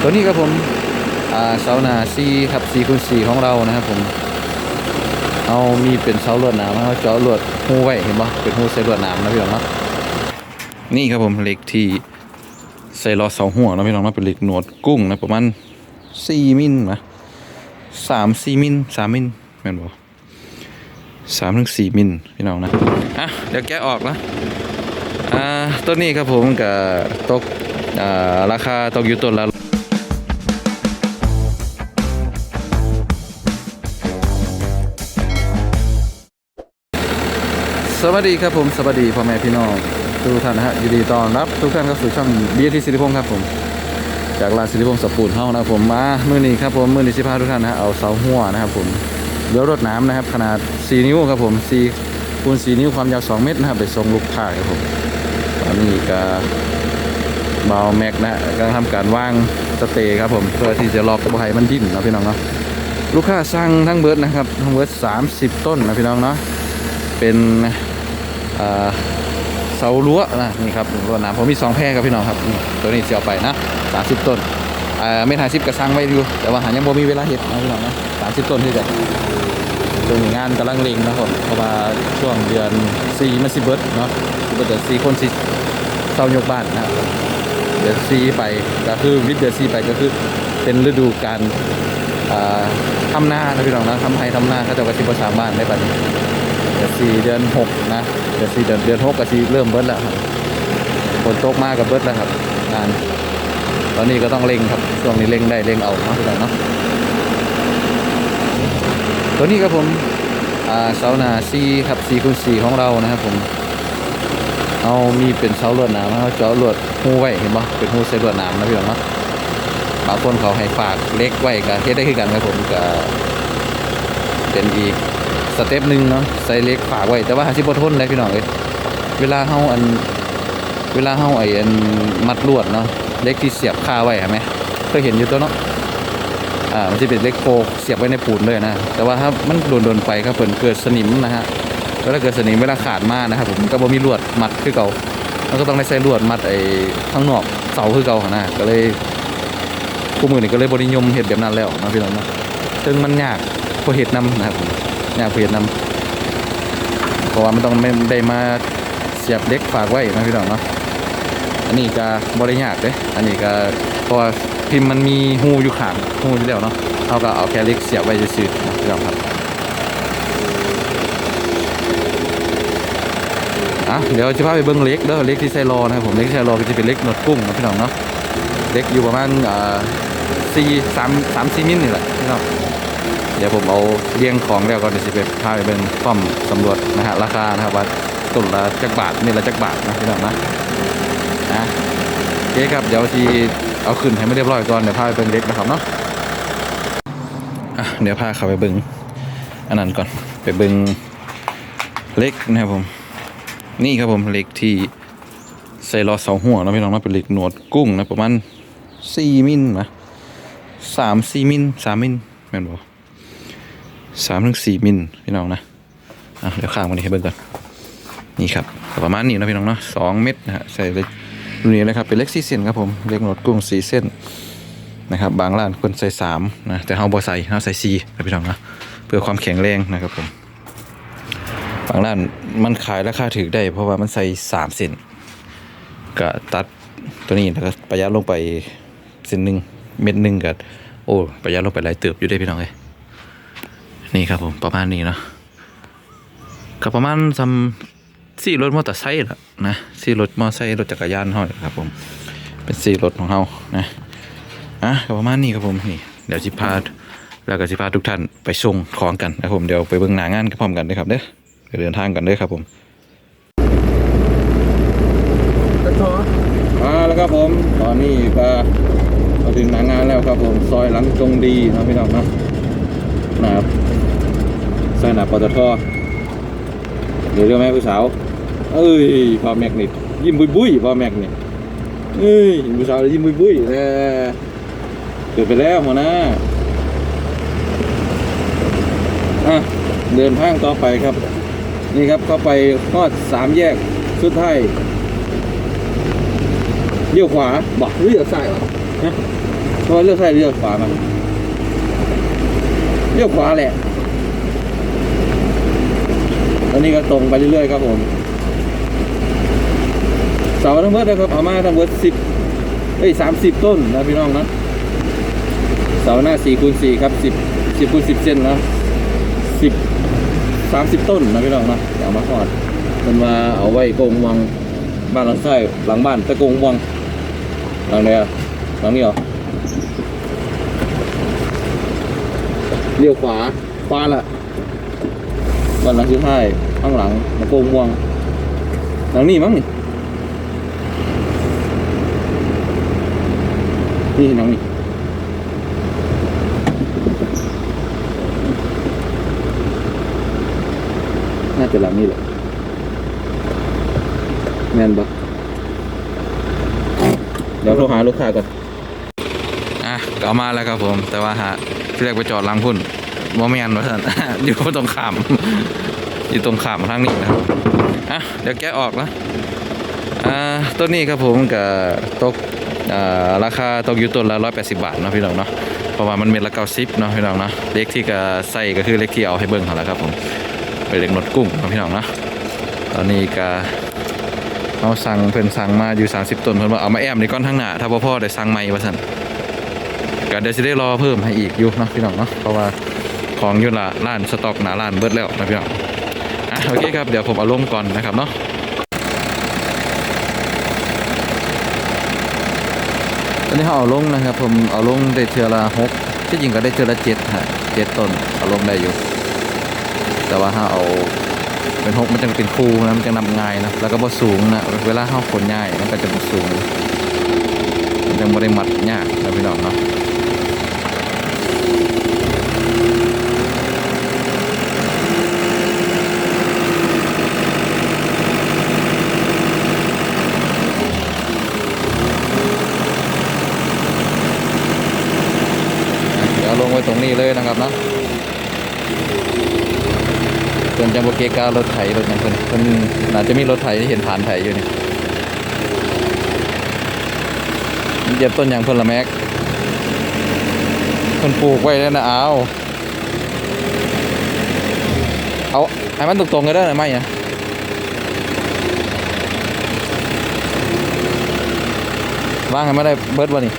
ตัวนี้ครับผมเสาหนาซีครับซีคูณสี่ของเรานะครับผมเอามีเป็นเสาลวดหนามเขาเจาะลวดหูไว้เห็นปะเป็นหูใส่ลวดหนามนะพี่น้องเนาะนี่ครับผมเหล็กที่ใส่ล้อเสาหัวนะพี่น้องเนาะเป็นเหล็กหนวดกุ้งนะประมาณสี่มิลนะสามสี่มิลสามมิลแม่นบ่สามถึงสี่มิลพี่น้องนะอะเดี๋ยวแกะออกนะอ่าต้นนี้ครับผมกับตกอ่าราคาตกอยู่ต้นละ สวัสดีครับผมสวัสดีพ่อแม่พี่น้องทุกท่านนะฮะยินดีต้อนรับทุกท่านเข้าสู่ช่องเบียร์ทีสิริพงศ์ครับผม จากร้านสิริพงศ์สปูนเฮานะผมมามื้อนี้ครับผมมื้อนี้สิพาทุกท่านนะฮะเอาเสาหัวนะครับผมเลี้ยวรถน้ำนะครับ ขนาด 4 นิ้วครับผม4คูณ4นิ้วความยาว 2 เมตรนะครับไปส่งลูกค้าครับผมตอนนี้ก็เบาแม็กนะกำลังทำการว่างสเตย์ครับผมเพื่อที่จะรอกระบายมันดิ้นนะพี่น้องเนาะลูกค้าสั่งทั้งเบิร์ดนะครับทั้งเบิร์ด30 ต้นนะพี่น้องเนาะเป็น เสารั้วนะนี่ครับรั้วน้ำผมมีสองแพร่ครับพี่น้องครับตัวนี้เสียไปนะสามสิบต้นไม่ทายสิบกระซังไว้อยู่แต่ว่าหายังบ่มีเวลาเห็ดนะพี่น้องนะสามสิบต้นที่จะช่วงนี้งานกำลังเล็งนะครับเพราะว่าช่วงเดือนสี่มันสิเบิร์ดเนาะก็จะสี่คนสิเศร้ายกบ้านนะครับเดือนสี่ไปก็คือวิดเดือนสี่ไปก็คือเป็นฤดูการทำนานะพี่น้องนะทำไฮทำนาเขาจะกระชิบประสามบ้านได้ปัดนี้ เดือนสี่เดือนหกนะเดือนสี่เดือนเดือนหกก็สีเริ่มเบิดแล้วครับฝนตกมากกับเบิดแล้วครับงานตอนนี้ก็ต้องเร่งครับช่วงนี้เร่งได้เร่งเอาเนาะพี่น้องเนาะตัวนี้ครับผมอ่าเสาหนาซีครับซีคูณสี่ของเรานะครับผมเอามีเป็นเสาลวดหนามเขาเจาะลวดหูไว้เห็นปะเป็นหูใส่ลวดหนามนะพี่น้องเนาะบางคนเขาให้ฝากเล็กไว้ก็เฮ็ดได้คือกันครับผมก็เป็นอีก สเต็ปหนึ่งเนาะใส่เล็กฝากไว้ แต่ว่าหาสิบทนเลยพี่น้องเอ้ยเวลาเฮาอัน เวลาเฮาไอ้อันมัดลวดเนาะเล็กที่เสียบคาไว้เห็นไหมเคยเห็นอยู่ตัวเนาะอ่ามันจะเป็นเล็กโฟเสียบไว้ในปูนเลยนะ แต่ว่าถ้ามันโดนโดนไปครับเพิ่นเกิดสนิมนะฮะเวลาเกิดสนิมเวลาขาดมากนะครับผมก็บ่มีลวดมัดคือเก่ามันก็ต้องได้ใส่ลวดมัดไอ้ข้างนอกเสาคือเก่าหนะก็เลยคู่มือนี่ก็เลยบ่นิยมเฮ็ดแบบนั้นแล้วนะพี่น้องเนาะซึ่งมันยากกว่าเฮ็ดนํนะครับ ยากเปลี่ยนนำเพราะว่ามันต้องไม่ได้มาเสียบเล็กฝากไว้นะพี่น้องเนาะอันนี้ก็บริยากเด้อันนี้ก็เพราะว่าพิมพ์มันมีหูอยู่ขางหูอยู่แล้วเนาะเขาก็เอาแค่เล็กเสียบไว้ซื่อๆนะพี่น้องครับอะเดี๋ยวจะพาไปเบิ้งเล็กเด้อเล็กที่ใส่รอนะครับผมเล็กที่ใส่รอก็จะเป็นเล็กหนวดกุ้งนะพี่น้องเนาะเล็กอยู่ประมาณอ่าสี่สามสามสี่มิลนี่แหละพี่น้อง เดี๋ยวผมเอาเรียงของแล้วก็เดี๋ยวจะไปพาไปเป็นป้อมสำรวจนะฮะราคานะครับว่าตุนละจักบาทนี่ละจักบาทนะพี่น้องนะนะโอเคครับเดี๋ยวทีเอาขึ้นให้ไม่เรียบร้อยก่อนเดี๋ยวพาไปเบิ่งเล็กนะครับเนาะอะเดี๋ยวพาเข้าไปเบิ่งอันนั้นก่อนไปเบิ่งเล็กนะครับผม นี่ครับผมเล็กที่ใส่ล้อเสาหัวนะพี่น้องนะเป็นเล็กหนวดกุ้งนะประมาณสี่มิลนะสามสี่มิลสามมิลแม่นบ่ สามถึงสี่มิลพี่น้องนะอะเดี๋ยวข้างมันนี้ให้เบิ่งก่อนนี่ครับประมาณนี้นะพี่น้องเนาะสองเม็ดนะฮะใส่เล็กรุ่นนี้เลยครับเป็นเล็กสี่เส้นครับผมเล็กหนดกุ้งสี่เส้นนะครับบางร้านคนใส่สามนะแต่เฮาบ่ใส่เฮาใส่สี่นะพี่น้องนะเพื่อความแข็งแรงนะครับผมบางร้านมันขายราคาถือได้ เพราะว่ามันใส่สามเส้นก็ตัดตัวนี้แล้วก็ประหยัดลงไปเส้นหนึ่งเม็ดหนึ่งก็โอ้ประหยัดลงไปหลายเติบอยู่ได้พี่น้องเลย นี่ครับผมประมาณนี้เนาะก็ประมาณซัมสี่รถมอเตอร์ไซค์ละนะสี่รถมอเตอร์ไซค์รถจักรยานเฮาเนี่ยครับผมเป็นสี่รถของเฮานะอะก็ประมาณนี้ครับผมนี่เดี๋ยวสิพาแล้วก็สิพาทุกท่านไปส่งของกันนะครับผมเดี๋ยวไปเบิ่งหน้างานกันพร้อมกันเด้อครับเด้อไปเดินทางกันเด้อครับผมมาแล้วครับผมตอนนี้ก็มาถึงหน้างานแล้วครับผมซอยหลังจงดีนะพี่น้องนะนะครับ สนามปตทเดี๋ยวเรื่องแม่ผู้สาว เอ้ยพอแมกนี่ยิ้มบุยบุยพอแมกนี่เอ้ยผู้สาวยิ้มบุยบุยแน่เกิดไปแล้วหมอนะอะเดินทางต่อไปครับ นี่ครับเข้าไปทอดสามแยกสุดท้ายเลี้ยวขวาบอกหรือเลี้ยวซ้ายวะฮะเพราะเลือกซ้ายเลือกขวามันเลือกขวาแหละ อนนี้ก็ตรงไปเรื่อยๆครับผมเสาทั้งหมดนะครับเอามาทั้งหมดสิบเอ้ยสามสิบต้นนะพี่น้องนะเสาหน้าสี่คูณสี่ครับสิบสิบคูณสิบเซนนะสิบสามสิบต้นนะพี่น้องนะเอามาทอดมันมาเอาไว้โกงวังบ้านหลังไส้หลังบ้านตะโกงวังหลังไหนอะหลังนี้เหรอเลี้ยวขวาขวาละ บ้านหลังที่ท้ายข้างหลังตะโกงวังหลังนี้มั้งนี่นี่หลังนี้น่าจะหลังนี้แหละแมนปะเดี๋ยวโทรหาลูกค้าก่อน อะกลับมาแล้วครับผม แต่ว่าหาที่แรกไปจอดลังพุ่น บ่แมนวะท่านอยู่ตรงขามอยู่ตรงขามทางนี้นะอะเดี๋ยวแกะออกนะอ่าต้นนี้ครับผมกับตกอ่าราคาตกอยู่ต้นละ180บาทเนาะพี่น้องเนาะเพราะว่ามันเม็ดละ90เนาะพี่น้องเนาะเลขที่ก็ใส่ก็คือเลขที่เอาให้เบิ่งเขาแล้วครับผมเป็นเล็กนดกุ้งครับพี่น้องเนาะตอนนี้ก็เอาสั่งเพิ่นสั่งมาอยู่ 30ต้นเพิ่นว่าเอามาแอมในก้อนทั้างหน้าถ้าบ่พอได้สั่งใหม่ว่าซั่นก็เดี๋ยวสิได้รอเพิ่มให้อีกอยู่เนาะพี่น้องเนาะเพราะว่า ของอยู่ละร้านสต็อกหนาร้านเบิดแล้วนะพี่น้องอะโอเคครับเดี๋ยวผมเอาลงก่อนนะครับเนาะตอนนี้เขาเอาลงนะครับ ผมเอาลงได้เทือละหกที่จริงก็ได้เทือละเจ็ดฮะเจ็ดต้นเอาลงได้อยู่ แต่ว่าถ้าเอาเป็นหกมันจะเป็นคูนะมันจะนำง่ายนะแล้วก็บ่สูงนะเวลาเข้าขนง่ายมันก็จะบ่สูงมันจะบ่ได้มัดยากนะพี่น้องเนาะเดี๋ยวลงไว้ตรง นี้เลยนะครับเนาะเพิ่นจะบ่เกการถไถรถหยังเพิ่นเพิ่นน่าจะมีรถไถที่เห็นผ่านไถอยู่นี่เหยียบต้นหยังเพิ่นละแม็กเพิ่นปลูกไว้แล้วนะเอาเอาให้มันตรงๆกันได้หรือไม่อะว่างให้ไมันได้เบิร์ดบ่นี่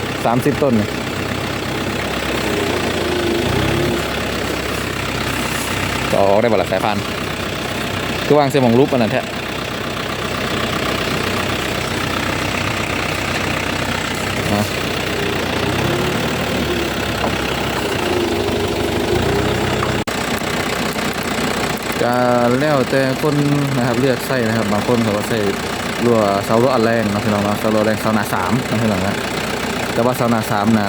30ต้นนี่ก็ ออกได้บ่ละสายพันธุ์คือวางเสียมองรูปอันนั้นแท้นะก็แล้วแต่คนนะครับเลือกใส่นะครับ บางคนเขาก็ใส่รัวเสารัวอันแรงนะพี่น้องนะเสารัวแรงเสาหนาสามนะพี่น้องนะแต่ว่าเสาหนาสามนะ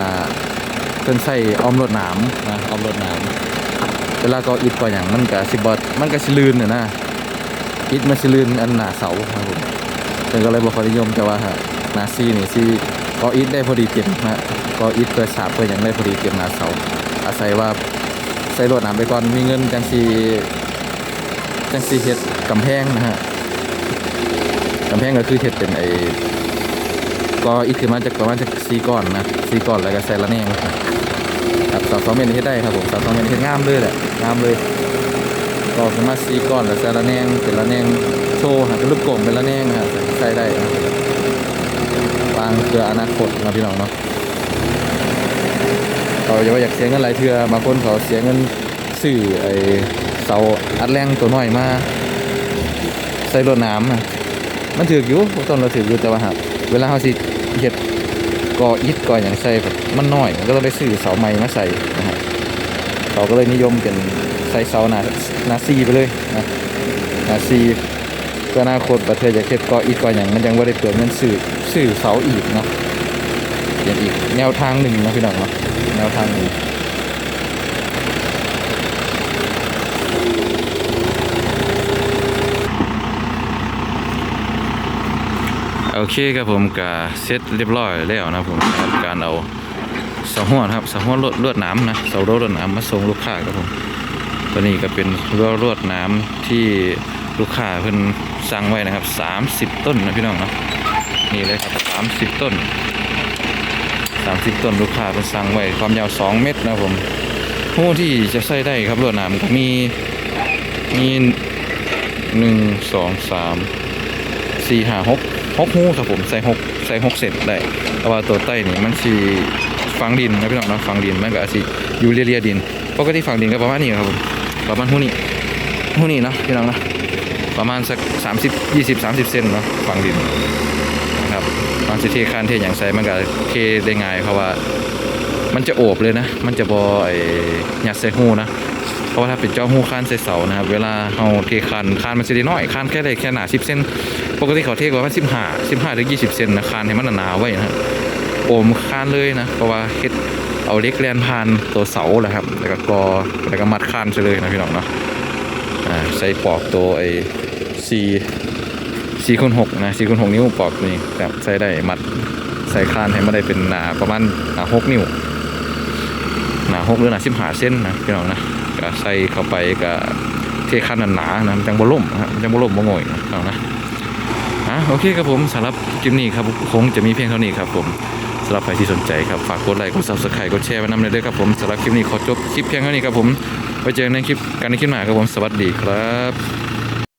เพิ่นใส่ออมรถหนามนะออมรถหนาม เวลาก็อิดก็อย่างมันก็สิบอดมันก็สิลื่นน่ะนะอิดมันสิลื่นอันหนาเสาครับผมเพิ่นก็เลยบ่ค่อยนิยมแต่ว่าหนาซีนี่สิก็อิดได้พอดีเก็บนะก็อิดเพื่อสาบเพื่ออย่างได้พอดีเก็บหนาเสา อาศัยว่าใส่รถน้ำไปก่อนมีเงินจังสีจังสีเฮ็ดกำแพงนะฮะกำแพงก็คือเฮ็ดเป็นไอ้ก็อิดขึ้นมาจากประมาณจากสี่ก้อนนะสี่ก้อนแล้วก็ใส่ละแนงนะ สาวสองเมตรเฮ็ดได้ครับผมสาวสองเมตรเฮ็ดงามเลยแหละงามเลยก็สามารถซีก้อนแล้วใส่ละแนงเป็นละแนงโชว์หาเป็นลูกโป่งเป็นละแนงนะฮะใส่ได้วางเพื่ออนาคตนะพี่น้องเนาะเขาจะว่าอยากเสียเงินหลายเทือบางคนเขาเสียเงินซื้อไอ้เสาอัดแรงตัวน้อยมาใส่รถน้ำมันถืออยู่ต้นเราถืออยู่แต่ว่าหากเวลาเขาสิเฮ็ด กออิฐก่ออย่างใส่แบบมันน้อยก็ต้องไปซื้อเสาไม้มาใส่นะฮะเขาก็เลยนิยมเป็นใส่เสาหนาหนาซีไปเลยนะหนาซีก็อนาคตประเทศจะเก็บก่อิฐก่ออย่างมันยังบ่ได้เปลืองเงินซื้อซื้อเสาอีกเนาะอย่างอีกแนวทางหนึ่งนะพี่น้องเนาะแนวทางหนึ่ง โอเคครับผมก็เสร็จเรียบร้อยแล้วนะผมกับการเอาสาหัวครับสาหัวลวดลวดน้ำนะเสาลวดน้ำมาส่งลูกค้าครับผมตัวนี้ก็เป็นลวดลวดน้ำที่ลูกค้าเพิ่นสั่งไว้นะครับ 30 ต้นนะพี่น้องนะนี่เลยครับ 30 ต้น 30 ต้นลูกค้าเป็นสั่งไว้ความยาว 2 เมตรนะผมหูที่จะใส่ได้ครับลวดนามก็มีมีหนึ่งสองสาม สี่ห้าหกหกหูครับผมใส่หกใส่หกเซนได้แต่ว่าตัวใต้นี่มันสีฝังดินนะพี่น้องนะฝังดินมันก็อาจสิอยู่เรียๆดินปกติฝังดินก็ประมาณนี้ครับผมประมาณหูนี้หูนี้นะพี่น้องนะประมาณสัก30 20 30เซนเนาะฝังดินนะครับตอนสิเทคานเทอย่างใส่มันก็เทได้ง่ายเพราะว่ามันจะโอบเลยนะ มันจะบอไอ้ยัดใส่หูนะ เพราะว่าถ้าเป็นเจ้าหูคานใส่เสานะครับ เวลาเราเทคานคานมันจะได้น้อยคานแค่ได้แค่หนาสิบเซนปกติเขาเทกว่ามันสิบห้าสิบห้าถึงยี่สิบเซนนะคานให้มันหนาไว้นะครับโอมคานเลยนะเพราะว่าเฮ็ดเอาเล็กแลนผ่านตัวเสาแหละครับ แล้วก็กอแล้วก็มัดคานเลยนะพี่น้องเนาะอ่าใส่ปอกตัวไอ้ซีสี่คูณหกนะสี่คูณหกนิ้วปอกนี่แบบใส่ได้มัดใส่คานให้มันได้เป็นหนาประมาณหนาหกนิ้วหนาหกหรือหนาสิบห้าเส้นนะพี่น้องนะ ก็ใส่เข้าไปก็เทคันหนาๆนะมันจังบล่มนะมันจังบล่มบ่ง่อยนะพี่น้องนะอะโอเคครับผมสำหรับคลิปนี้ครับคงจะมีเพียงเท่านี้ครับผมสำหรับใครที่สนใจครับฝากกดไลค์กดซับสไครต์กดแชร์ไว้นำเลยด้วยครับผมสำหรับคลิปนี้ขอจบคลิปเพียงเท่านี้ครับผมไว้เจอกันในคลิปกันในคลิปหน้าครับผมสวัสดีครับ